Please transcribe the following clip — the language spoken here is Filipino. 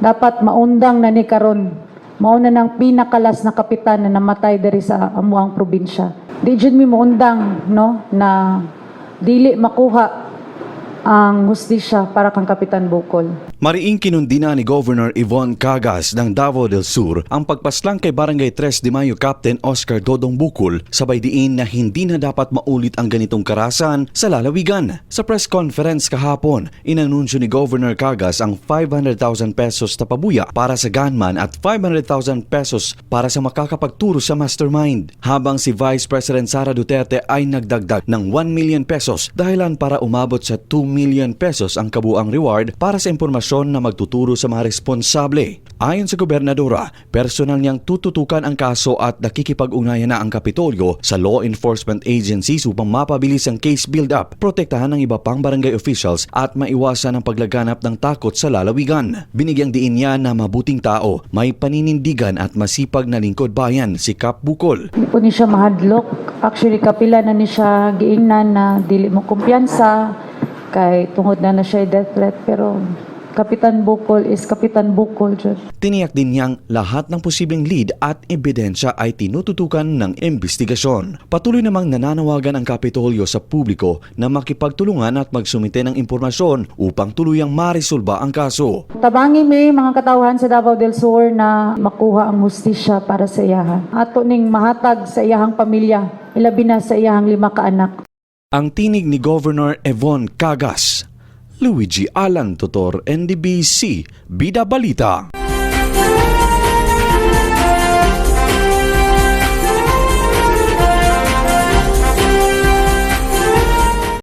dapat maundang na ni karon. Mauna ng pinakalas na kapitan na namatay diri sa amuang probinsya. Di jud mi maundang no na dili makuha ang hustisya para kang Kapitan Bukol. Mariing kinundina ni Governor Yvonne Cagas ng Davao del Sur ang pagpaslang kay Barangay 3 de Mayo Captain Oscar Dodong Bukol sabay diin na hindi na dapat maulit ang ganitong karasan sa lalawigan. Sa press conference kahapon, inanunsyo ni Governor Cagas ang 500,000 pesos na pabuya para sa gunman at 500,000 pesos para sa makakapagturo sa mastermind. Habang si Vice President Sara Duterte ay nagdagdag ng 1 million pesos dahilan para umabot sa 2 million pesos ang kabuang reward para sa impormasyon na magtuturo sa mga responsable. Ayon sa gobernadora, personal niyang tututukan ang kaso at nakikipag-ugnayan na ang Kapitolyo sa law enforcement agencies upang mapabilis ang case build-up, protektahan ng iba pang barangay officials at maiwasan ang paglaganap ng takot sa lalawigan. Binigyang diin niya na mabuting tao, may paninindigan at masipag na lingkod bayan si Kap Bukol. Di po siya mahadlok. Actually, kapila na ni siya giingnan na dili mo kumpiyansa kay tungod na na siya death threat pero Kapitan Bukol is Kapitan Bukol jud. Tiniyak din niyang lahat ng posibleng lead at ebidensya ay tinututukan ng investigasyon. Patuloy namang nananawagan ang Kapitolyo sa publiko na makipagtulungan at magsumite ng impormasyon upang tuluyang marisolba ang kaso. Tabangi mi mga katawhan sa Davao del Sur na makuha ang hustisya para sa iyaha. Ato ning mahatag sa iyahang pamilya, ilabi na sa iyahang lima ka anak. Ang tinig ni Governor Evon Cagas, Luigi Alan Tutor, NDBC, Bida Balita.